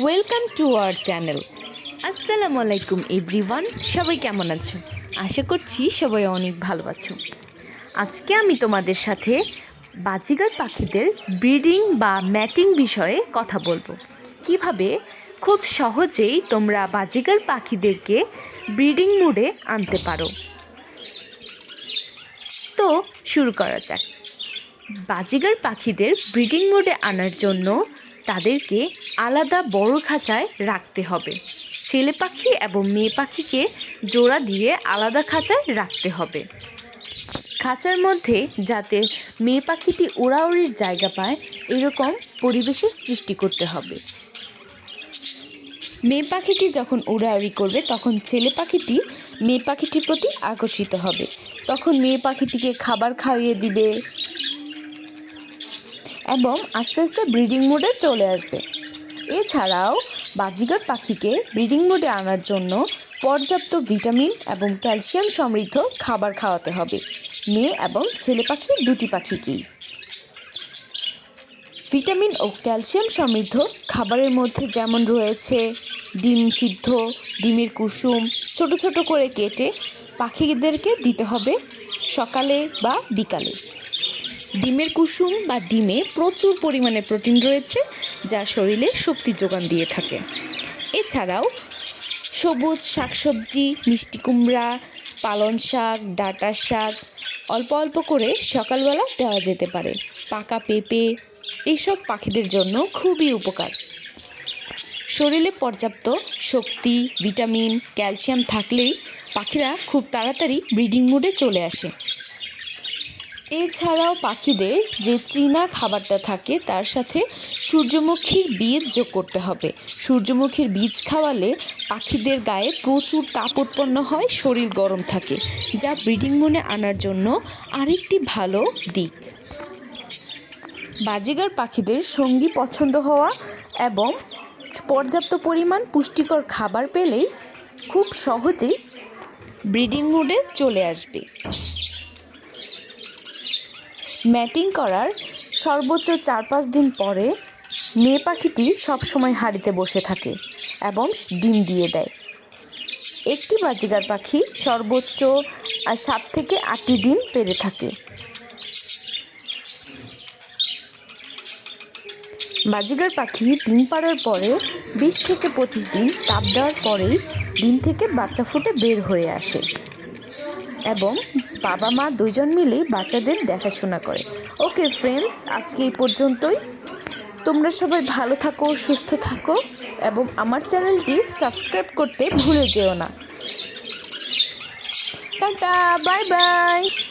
Welcome to our channel আসসালামু আলাইকুম everyone সবাই কেমন আছো? আশা করছি সবাই অনেক ভালো আছো। আজকে আমি তোমাদের সাথে বাজিগার পাখিদের ব্রিডিং বা ম্যাটিং বিষয়ে কথা বলব। কীভাবে খুব সহজেই তোমরা বাজিগার পাখিদেরকে ব্রিডিং মুডে আনতে পারো। তো, শুরু করা যাক। বাজিগার পাখিদের ব্রিডিং মোডে আনার জন্য তাদেরকে আলাদা বড় খাঁচায় রাখতে হবে। ছেলে পাখি এবং মেয়ে পাখিকে জোড়া দিয়ে আলাদা খাঁচায় রাখতে হবে। খাঁচার মধ্যে যাতে মেয়ে পাখিটি উড়াউড়ির জায়গা পায়, এরকম পরিবেশের সৃষ্টি করতে হবে। মেয়ে পাখিটি যখন উড়াউড়ি করবে, তখন ছেলে পাখিটি মেয়ে পাখিটির প্রতি আকর্ষিত হবে। তখন মেয়ে পাখিটিকে খাবার খাইয়ে দিবে। এবং আস্তে আস্তে ব্রিডিং মোডে চলে আসবে। এছাড়াও বাজিগার পাখিকে ব্রিডিং মোডে আনার জন্য পর্যাপ্ত ভিটামিন এবং ক্যালসিয়াম সমৃদ্ধ খাবার খাওয়াতে হবে। মেয়ে এবং ছেলে পাখি দুটি পাখিকেই। ভিটামিন ও ক্যালসিয়াম সমৃদ্ধ খাবারের মধ্যে যেমন রয়েছে ডিম সিদ্ধ, ডিমের কুসুম, ছোট ছোট করে কেটে পাখিদেরকে দিতে হবে সকালে বা বিকালে। ডিমের কুসুম বা ডিমে প্রচুর পরিমাণে প্রোটিন রয়েছে, যা শরীরে শক্তি যোগান দিয়ে থাকে। এছাড়াও সবুজ শাকসবজি, মিষ্টি কুমড়া পালন শাক ডাঁটার শাক, অল্প অল্প করে সকালবেলা দেওয়া যেতে পারে। পাকা পেঁপে এইসব পাখিদের জন্য খুবই উপকার। শরীরে পর্যাপ্ত শক্তি, ভিটামিন, ক্যালসিয়াম থাকলেই পাখিরা খুব তাড়াতাড়ি ব্রিডিং মুডে চলে আসে। এছাড়াও পাখিদের যে চীনা খাবারটা থাকে, তার সাথে সূর্যমুখীর বীজ যোগ করতে হবে। সূর্যমুখীর বীজ খাওয়ালে পাখিদের গায়ে প্রচুর তাপ উৎপন্ন হয়, শরীর গরম থাকে, যা ব্রিডিং মনে আনার জন্য আরেকটি ভালো দিক। বাজিগার পাখিদের সঙ্গী পছন্দ হওয়া এবং পর্যাপ্ত পরিমাণ পুষ্টিকর খাবার পেলেই খুব সহজেই ব্রিডিং মুডে চলে আসবে। ম্যাটিং করার সর্বোচ্চ চার পাঁচ দিন পরে মেয়ে পাখিটি সবসময় হাড়িতে বসে থাকে এবং ডিম দিয়ে দেয়। একটি বাজিগার পাখি সর্বোচ্চ সাত থেকে আটটি ডিম পেরে থাকে। বাজিগার পাখি ডিম পাড়ার পরে বিশ থেকে পঁচিশ দিন তাপ দেওয়ার পরেই ডিম থেকে বাচ্চা ফুটে বের হয়ে আসে। এবং বাবা মা দুজন মিলেই বাচ্চাদের দেখাশোনা করে। ওকে ফ্রেন্ডস আজকে এই পর্যন্তই। তোমরা সবাই ভালো থাকো, সুস্থ থাকো এবং আমার চ্যানেলটি সাবস্ক্রাইব করতে ভুলে যেও না। Tata, bye bye.